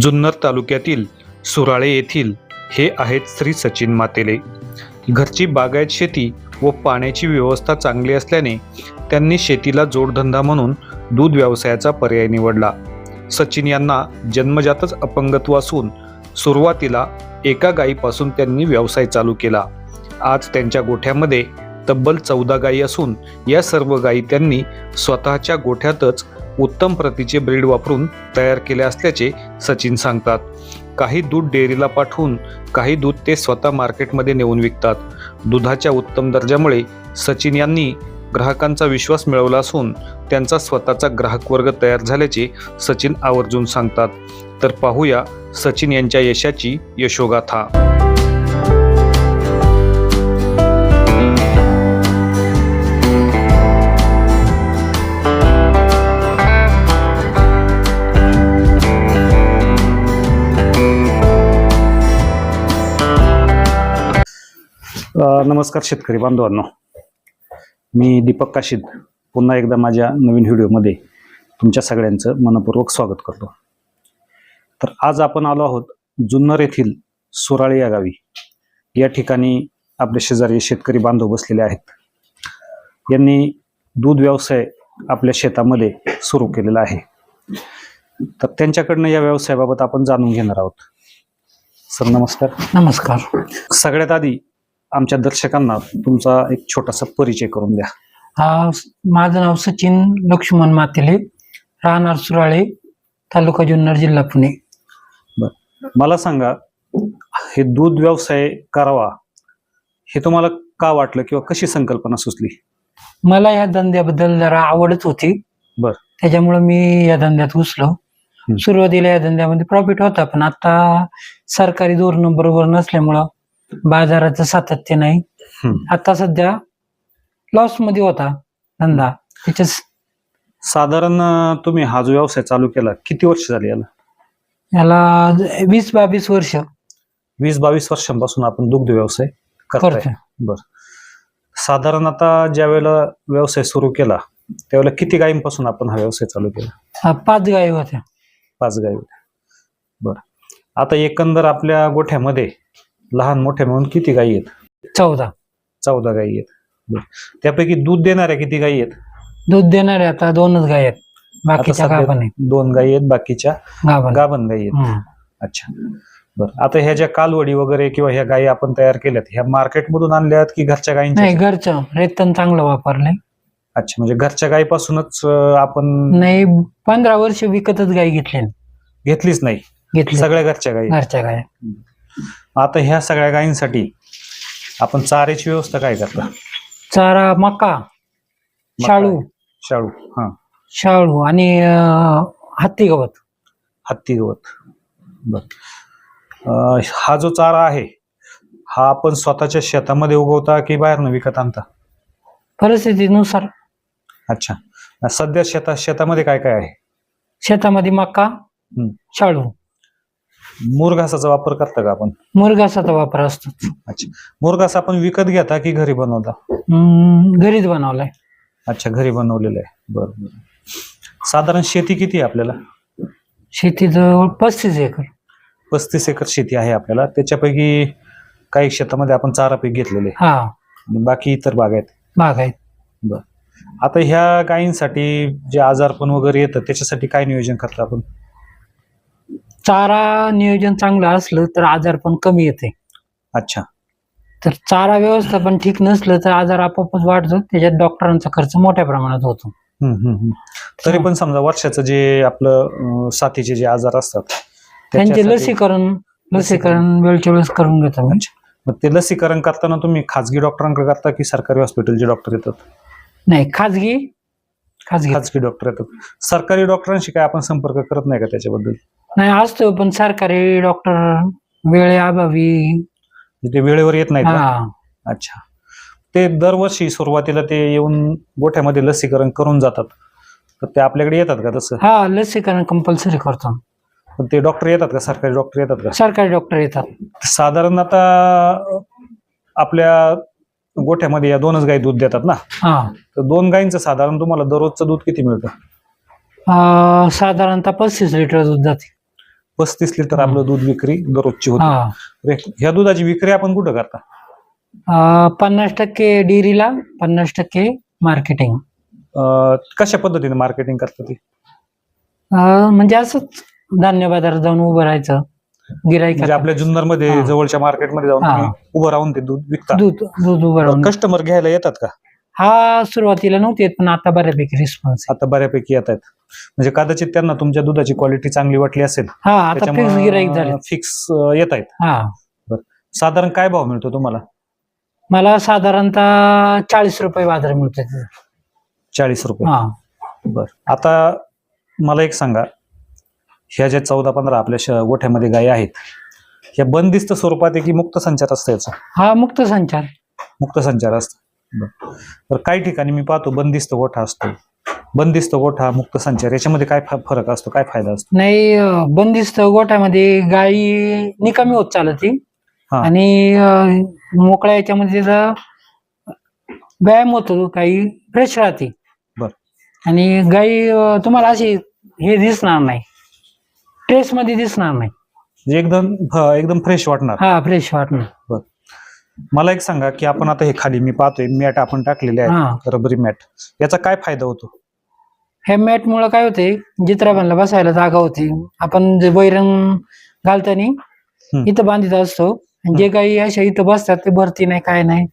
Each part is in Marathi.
जुन्नर तालुक्यातील सुराळे येथील हे आहेत श्री सचिन मातेले. घरची बागायत शेती व पाण्याची व्यवस्था चांगली असल्याने त्यांनी शेतीला जोडधंदा म्हणून दूध व्यवसायाचा पर्याय निवडला. सचिन यांना जन्मजातच अपंगत्व असून सुरुवातीला एका गायीपासून त्यांनी व्यवसाय चालू केला. आज त्यांच्या गोठ्यामध्ये तब्बल चौदा गायी असून या सर्व गायी त्यांनी स्वतःच्या गोठ्यातच उत्तम प्रतीचे ब्रीड वापरून तयार केले असल्याचे सचिन सांगतात. काही दूध डेअरीला पाठवून काही दूध ते स्वतः मार्केटमध्ये नेऊन विकतात. दुधाच्या उत्तम दर्जामुळे सचिन यांनी ग्राहकांचा विश्वास मिळवला असून त्यांचा स्वतःचा ग्राहक वर्ग तयार झाल्याचे सचिन आवर्जून सांगतात. तर पाहूया सचिन यांच्या यशाची यशोगाथा. नमस्कार शेतकरी बांधवांनो. मी दीपक काशीद पुन्हा एकदा माझ्या नवीन व्हिडिओमध्ये तुमच्या सगळ्यांचं मनपूर्वक स्वागत करतो. तर आज आपण आलो आहोत जुन्नर येथील सुराळे या गावी. या ठिकाणी आपले शेजारी शेतकरी बांधव बसलेले आहेत. यांनी दूध व्यवसाय आपल्या शेतामध्ये सुरू केलेला आहे. तर त्यांच्याकडनं या व्यवसायाबाबत आपण जाणून घेणार आहोत. सर नमस्कार. नमस्कार. सगळ्यात आधी आमच्या दर्शकांना तुमचा एक छोटासा परिचय करून द्या. हा माझं नाव सचिन लक्ष्मण मातेले राहणार सुराळे तालुका जुन्नर जिल्हा पुणे. मला सांगा हे दूध व्यवसाय करावा हे तुम्हाला का वाटलं किंवा कशी संकल्पना सुचली? मला या धंद्याबद्दल जरा आवडच होती. बर. त्याच्यामुळे मी या धंद्यात घुसलो. सुरुवातीला या धंद्यामध्ये प्रॉफिट होता पण आता सरकारी धोरण बरोबर नसल्यामुळं बाजाराचं सातत्य नाही. आता सध्या लॉसमध्ये होता धंदा. त्याच्या साधारण तुम्ही हा जो व्यवसाय चालू केला किती वर्ष झाली याला? याला वीस बावीस वर्ष. वीस बावीस वर्षांपासून आपण दुग्ध व्यवसाय करताय. करतो साधारण आता ज्या वेळेला व्यवसाय सुरू केला त्यावेळेला किती गायींपासून आपण हा व्यवसाय चालू केला? पाच गायी होत्या. पाच गायी होत्या. बरं. आता एकंदर आपल्या गोठ्यामध्ये लहान मोठ्या मिळून किती गायी आहेत? चौदा. चौदा गायी आहेत. बरं. त्यापैकी दूध देणाऱ्या किती गायी आहेत? दूध देणारे आता दोनच गाय आहेत. बाकीच्या सध्या गाभण आहेत दोन गायी आहेत बाकीच्या गाभण गाभण गायी आहेत. हम्म. अच्छा. बरं. आता ह्या ज्या कालवडी वगैरे किंवा ह्या गायी आपण तयार केल्यात ह्या मार्केटमधून आणल्यात की घरच्या गायींच्या नाही घरचं. रेतन चांगलं वापरलंय. अच्छा. म्हणजे घरच्या गायीपासूनच अं, आपण नाही पंधरा वर्ष विकतच गाय घेतले. घेतलीच नाही. घेतली. सगळ्या घरच्या गायी घरच्या गाय आता ह्या सगळ्या गायींसाठी आपण चाऱ्याची व्यवस्था काय करता? चारा मका शाळू. शाळू हा. शाळू आणि हत्ती गवत. हत्ती गवत. बर. हा जो चारा आहे हा आपण स्वतःच्या शेतामध्ये उगवता की बाहेरनं विकत आणता? परिस्थितीनुसार. अच्छा. सध्या शेता शेतामध्ये काय काय आहे? शेतामध्ये मका शाळू. मुरघासाचा वापर करता का आपण? मुरघासाचा वापर असतो अच्छा. मुरघास आपण विकत घेता की घरी बनवता? हम्म, घरीच बनवलाय. अच्छा घरी बनवलेलं आहे बरं बरं. साधारण शेती किती आहे आपल्याला? शेती जवळ पस्तीस एकर. पस्तीस एकर शेती आहे आपल्याला. त्याच्यापैकी काही शेतामध्ये आपण चारा पीक घेतलेले. आहे. हा. आणि बाकी इतर बाग आहेत. बाग आहेत. आता ह्या गायींसाठी जे आजारपण वगैरे येतं त्याच्यासाठी काय नियोजन करता आपण? चारा नियोजन चांगलं असलं तर आजार पण कमी येते. अच्छा. तर चारा व्यवस्थापन ठीक नसलं तर आजार आपोआपच वाढतो त्याच्यात डॉक्टरांचा खर्च मोठ्या प्रमाणात होतो. हम्म, हम्म, हम्म. तरी पण समजा वर्षाचं जे आपलं अं, साथीचे जे आजार असतात त्यांचे त्याच्यासाठी- लसीकरण लसीकरण. वेळच्या वेळेस करून घेतो मी मग ते लसीकरण करताना तुम्ही खाजगी डॉक्टरांकडे करता की सरकारी हॉस्पिटलचे डॉक्टर येतात? नाही खाजगी खाजगी. खाजगी डॉक्टर येतात. सरकारी डॉक्टरांशी काय आपण संपर्क करत नाही का त्याच्याबद्दल? नाही असतो पण सरकारी डॉक्टर वेळेअभावी म्हणजे ते वेळेवर येत नाहीत का? हा. अच्छा. ते दरवर्षी सुरुवातीला ते येऊन गोठ्यामध्ये लसीकरण करून जातात. तर ते आपल्याकडे येतात का तसं? हा लसीकरण कंपल्सरी करतो. पण ते डॉक्टर येतात का? सरकारी डॉक्टर येतात का? सरकारी डॉक्टर येतात. साधारण आता आपल्या गोठ्यामध्ये या दोनच गाई दूध देतात ना? हा. तर दोन गायींचं साधारण तुम्हाला दररोजचं दूध किती मिळतं? अं, साधारणतः पस्तीस लिटर दूध जाते. पस्तीस लिटर आपलं दूध विक्री दररोजची होती. हा. रे, ह्या दुधाची विक्री आपण कुठं करता? अं, पन्नास टक्के डेअरीला पन्नास टक्के मार्केटिंग. अं, कशा पद्धतीने मार्केटिंग करता ती? म्हणजे असंच धान्य बाजारात जाऊन उभं राहायचं गिराईक म्हणजे आपल्या जुन्नरमध्ये हा. जवळच्या मार्केटमध्ये जाऊन हा. तुम्ही उभं राहून ते दूध विकता. दूध दूध उभं राहून. कस्टमर घ्यायला येतात का? हा सुरुवातीला नव्हते येत, पण आता बऱ्यापैकी रिस्पॉन्स आता बऱ्यापैकी येत आहेत. म्हणजे कदाचित त्यांना तुमच्या दुधाची क्वालिटी चांगली वाटली असेल. हा आता फिक्स गिराईक झाले. फिक्स येत आहेत. हा. साधारण काय भाव मिळतो तुम्हाला? मला साधारणतः चाळीस रुपये बाजार मिळतो तिथं. चाळीस रुपये. हा. बर. आता मला एक सांगा. ह्या ज्या चौदा पंधरा आपल्या श- गोठ्यामध्ये गायी आहेत ह्या बंदिस्त स्वरूपात आहे की मुक्त संचार असतं याचा? हा मुक्त संचार. मुक्त संचार असतं. तर काही ठिकाणी मी पाहतो बंदिस्त गोठा असतो. बंदिस्त गोठा मुक्त संचार याच्यामध्ये काय फरक असतो? काय फायदा असतो? नाही बंदिस्त गोठ्यामध्ये गाई निकामी होत चालती. हा. आणि मोकळ्या याच्यामध्ये त्याचा व्यायाम होतो काही फ्रेश राहते. बर. आणि गाई तुम्हाला अशी हे दिसणार नाही. ट्रेस मध्ये दिसणार नाही. म्हणजे एकदम एकदम फ्रेश वाटणार. हा फ्रेश वाटणार. मला एक सांगा की आपण आता हे खाली मी पाहतोय मॅट आपण टाकलेले हा. आहेत रबरी मॅट. याचा काय फायदा होतो? हे मॅट मुळे काय होते जित्राबांना बसायला जागा होती. आपण जे बैरंग घालताना इथं बांधित असतो. आणि जे काही अशा इथं बसतात ते भरती नाही काय नाही.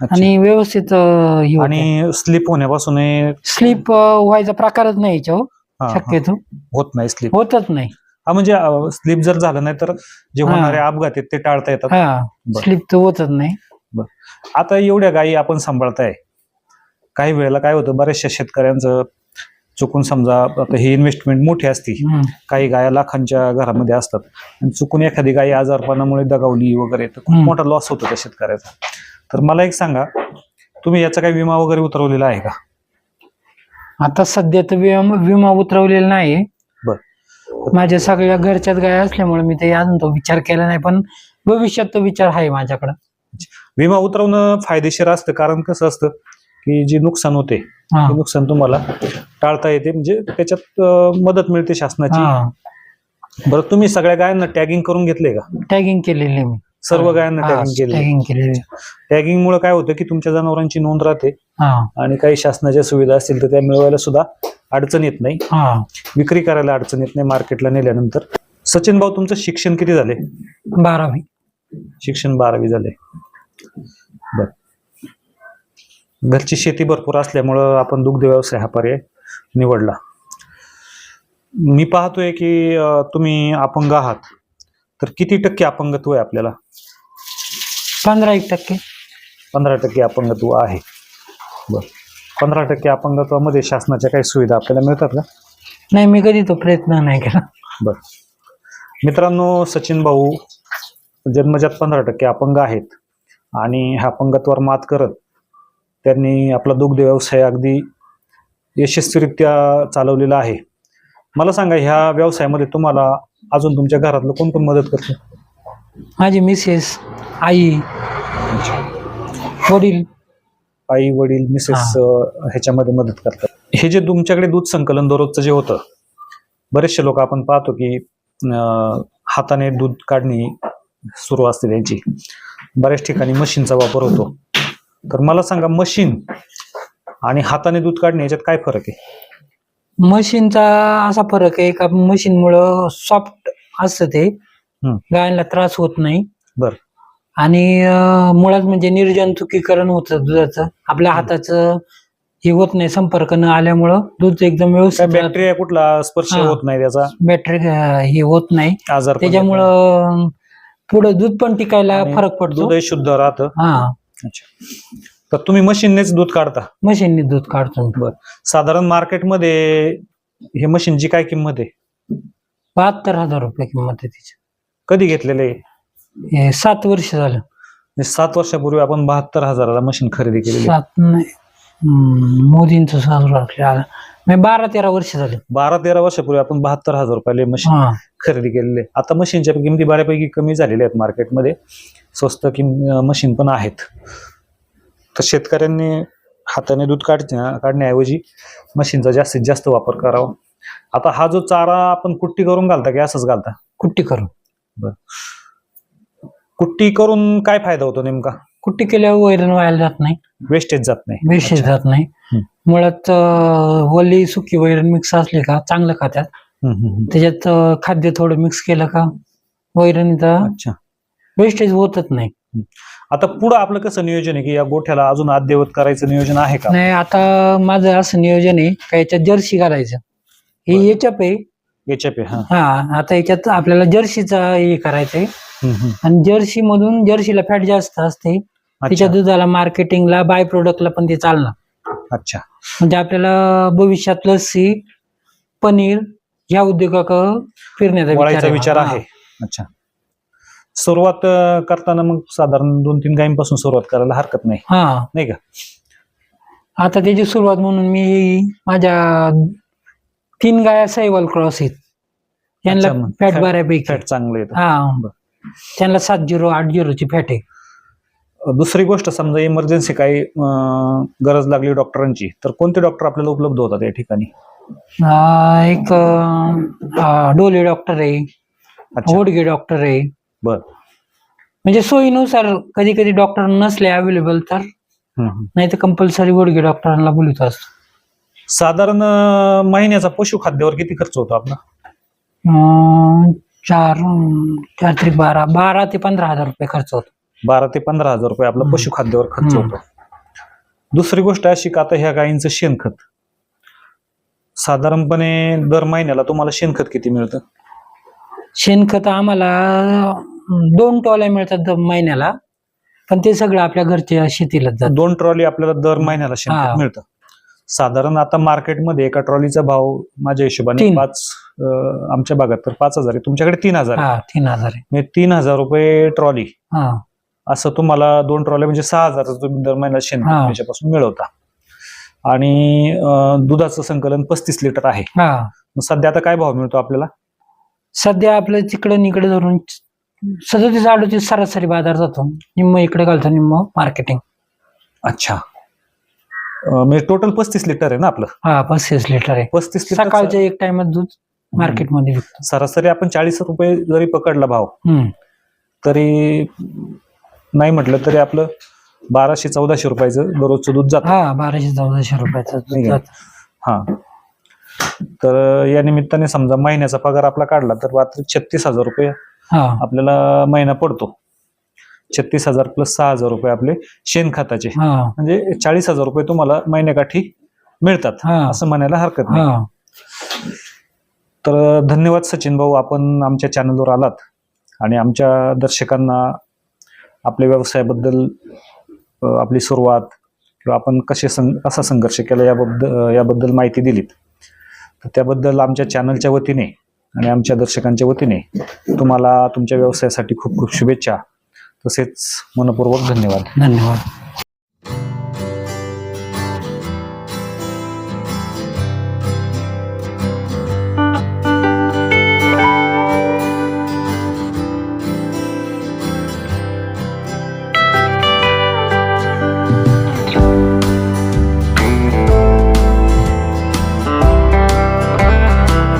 अच्छा. आणि व्यवस्थित अं, हे होतं. आणि स्लिप होण्यापासून हे- स्लीप व्हायचा प्रकारच नाही याच्यावर हा, हा, शक्यतो. होत नाही स्लिप. होतच नाही. हा म्हणजे स्लिप जर झालं नाही तर जे हा. होणारे अपघात आहेत ते टाळता येतात हा बर. स्लीप तर होतच नाही आता एवढ्या गायी आपण सांभाळताय काही वेळेला काय होतं बऱ्याचशा शेतकऱ्यांचं चुकून समजा आता ही इन्व्हेस्टमेंट मोठी असती हम्म. काही गाया लाखांच्या घरामध्ये असतात आणि चुकून एखादी गाय आजारपणामुळे दगावली वगैरे तर खूप हम्म. मोठा लॉस होतो त्या शेतकऱ्याचा तर मला एक सांगा तुम्ही याचा काही विमा वगैरे उतरवलेला आहे का आता सध्या तर विमा विमा उतरवलेला नाही. माझ्या सगळ्या घरच्याच गाय असल्यामुळे मी ते अजून तो विचार केला नाही पण भविष्यात तो विचार आहे माझ्याकडे. विमा उतरवणं फायदेशीर असतं. कारण कसं असतं की जे नुकसान होते हा. ते नुकसान तुम्हाला टाळता येते. म्हणजे त्याच्यात अं, मदत मिळते शासनाची. हा. बरं तुम्ही सगळ्या गायांना टॅगिंग करून घेतले का? टॅगिंग केलेली मी. सर्व गायांना टॅगिंग केले टॅगिंग केलेली. टॅगिंग मुळे काय होतं की तुमच्या जनावरांची नोंद राहते हा. आणि काही शासनाच्या सुविधा असतील तर त्या मिळवायला सुद्धा अडचण येत नाही. हा. विक्री करायला अडचण येत नाही मार्केटला नेल्यानंतर. सचिन भाऊ तुमचं शिक्षण किती झाले? बारावी. शिक्षण बारावी झाले. बर. घरची शेती भरपूर असल्यामुळं आपण दुग्ध व्यवसाय हा पर्याय निवडला. मी पाहतोय की अं, तुम्ही अपंग आहात. तर किती टक्के अपंगत्व आहे आपल्याला? पंधरा एक टक्के. पंधरा टक्के अपंगत्व आहे. बर. पंधरा टक्के अपंगत्वामध्ये शासनाच्या काही सुविधा आपल्याला मिळतात का? नाही मी कधी तो प्रयत्न नाही केला. बर. मित्रांनो सचिन भाऊ जन्मजात पंधरा टक्के अपंग आहेत आणि ह्या अपंगत्वावर मात करत त्यांनी आपला दुग्ध व्यवसाय अगदी यशस्वीरित्या चालवलेला आहे. मला सांगा ह्या व्यवसायामध्ये तुम्हाला अजून तुमच्या घरातलं कोण कोण मदत करते? माझी मिसेस आई वडील आई वडील मिसेस ह्याच्यामध्ये मदत करतात. हे जे तुमच्याकडे दूध संकलन दररोजचं जे होतं बरेचसे लोक आपण पाहतो की हाताने दूध काढणे सुरू असते त्यांची. बऱ्याच ठिकाणी मशीनचा वापर होतो. तर मला सांगा मशीन आणि हाताने दूध काढणे याच्यात काय फरक आहे? मशीनचा असा फरक आहे का मशीनमुळं सॉफ्ट असतं ते. गायला त्रास होत नाही. बर. आणि मुळात म्हणजे निर्जंतुकीकरण होतं दुधाचं. आपल्या हाताचं हे होत नाही संपर्क न आल्यामुळं दूध एकदम व्यवस्थित बॅक्टेरिया कुठला स्पर्श हा. होत नाही त्याचा? बॅटरी हे होत नाही. आजार पण. त्याच्यामुळं पुढं दूध पण टिकायला आणि फरक पडतो. दूधही शुद्ध राहतं. हा. अच्छा. तर तुम्ही मशीननेच दूध काढता? मशीनने दूध काढतो मी. साधारण मार्केटमध्ये हे मशीनची काय किंमत आहे? बहात्तर हजार रुपये किंमत आहे तिची. कधी घेतलेले आहे? हे सात वर्ष झालं. म्हणजे सात वर्षापूर्वी आपण बहात्तर हजाराला मशीन खरेदी केलेली. सात नाही. हम्म, मोदींचं म्हणजे बारा तेरा वर्ष झाले. बारा तेरा वर्षापूर्वी आपण बहात्तर हजार रुपयाला मशीन हा. खरेदी केलेले. आता मशीनच्या किमती बऱ्यापैकी कमी झालेल्या आहेत मार्केटमध्ये. स्वस्त किम मशीन पण आहेत. तर शेतकऱ्यांनी हाताने दूध काढण्या काढण्याऐवजी मशीनचा जास्तीत जास्त वापर करावा. आता हा जो चारा आपण कुट्टी करून घालता की असंच घालता? कुट्टी करून. कुट्टी करून काय फायदा होतो नेमका? कुट्टी केल्यावर वैरण व्हायला जात नाही. वेस्टेज जात नाही. वेस्टेज. जात नाही. मुळात ओली सुकी वैरण मिक्स असली का चांगलं खात्यात. त्याच्यात खाद्य थोडं मिक्स केलं का वैरणीचं अच्छा. वेस्टेज होतच नाही. आता पुढं आपलं कसं नियोजन आहे की या गोठ्याला अजून अद्ययावत करायचं नियोजन आहे का? नाही आता माझं असं नियोजन आहे का याच्यात जर्सी घालायचं. हे याच्या पे पे हा. हा आता याच्यात आपल्याला जर्सीचा हे करायचंय. हम्म, हम्म. आणि जर्सी मधून जर्सीला फॅट जास्त असते. त्याच्या अच्छा. दुधाला मार्केटिंगला बाय प्रोडक्टला पण ते चालणार. अच्छा. म्हणजे आपल्याला भविष्यात लस्सी पनीर या उद्योगाक फिरण्याचा वळायचा. विचार. आहे. अच्छा. सुरुवात अं, करताना मग साधारण दोन तीन गायींपासून सुरुवात करायला हरकत नाही. हा. नाही का? आता त्याची सुरुवात म्हणून मी माझ्या तीन गाया सैवाल क्रॉस आहेत. मग फॅट बऱ्यापैकी फॅट चांगलं हा त्यांना सात झिरो आठ झिरोची फॅट आहे. दुसरी गोष्ट समजा इमर्जन्सी काही गरज लागली डॉक्टरांची तर कोणते डॉक्टर आपल्याला उपलब्ध होतात या ठिकाणी? एक डोले डॉक्टर आहे. होडगे डॉक्टर आहे. बर. म्हणजे सोयीनुसार कधी कधी डॉक्टर नसले अवेलेबल तर. नाही तर कंपल्सरी होडगे डॉक्टरांना बोलत असतो. साधारण अं, महिन्याचा पशुखाद्यावर किती खर्च होतो आपला? अं, चार अं, चार त्रिक बारा बारा ते पंधरा हजार रुपये खर्च होतो. बारा ते पंधरा हजार रुपये आपला हम्म. पशुखाद्यावर खर्च हम्म. होतो. दुसरी गोष्ट अशी का आता ह्या गायींचं शेणखत? साधारणपणे दर महिन्याला तुम्हाला शेणखत किती मिळतं? शेणखत आम्हाला अं, दोन टॉल्या मिळतात दर महिन्याला पण ते सगळं आपल्या घरच्या शेतीलाच जात. दोन ट्रॉली आपल्याला दर महिन्याला हा. शेणखत मिळतं. साधारण आता मार्केटमध्ये एका ट्रॉलीचा भाव माझ्या हिशोबाने तीन. पाच अं, आमच्या भागात तर पाच हजार आहे. तुमच्याकडे तीन हजार आहे. हा तीन हजार आहे. म्हणजे तीन हजार रुपये ट्रॉली. हा. असं तुम्हाला दोन ट्रॉल्या म्हणजे सहा हजार तुम्ही दर महिन्याला हा. मिळवता. आणि अं, दुधाचं संकलन पस्तीस लिटर आहे. हा. मग सध्या आता काय भाव मिळतो आपल्याला? सध्या आपलं तिकडं इकडे धरून सदतीस अडतीस सरासरी बाजार जातो. निम्म इकडे घालतो निम्म मार्केटिंग अच्छा. म्हणजे टोटल पस्तीस लिटर आहे ना आपलं? हा पस्तीस लिटर आहे. पस्तीस लिटर सकाळच्या एक टाइमात दूध मार्केटमध्ये विकतो. सरासरी आपण चाळीस रुपये जरी पकडला भाव. तरी नाही म्हटलं तरी आपलं बाराशे चौदाशे रुपयाचं दररोजचं दूध जातं. हा बाराशे चौदाशे रुपयाचा दूध. जातं. हा. तर या निमित्ताने समजा महिन्याचा पगार आपला काढला तर रात्री छत्तीस हजार रुपये आपल्याला महिना पडतो. छत्तीस हजार प्लस सहा हजार रुपये आपले शेणखताचे म्हणजे चाळीस हजार रुपये तुम्हाला महिन्याकाठी मिळतात हा. असं म्हणायला हरकत नाही. तर धन्यवाद सचिन भाऊ आपण आमच्या चॅनलवर आलात आणि आमच्या दर्शकांना आपल्या व्यवसायाबद्दल आपली सुरुवात किंवा आपण कसे सं कसा संघर्ष केला याबद्दल याबद्दल माहिती दिलीत. तर त्याबद्दल आमच्या चॅनलच्या वतीने आणि आमच्या दर्शकांच्या वतीने तुम्हाला तुमच्या व्यवसायासाठी खूप खूप शुभेच्छा. तसेच मनपूर्वक धन्यवाद. धन्यवाद.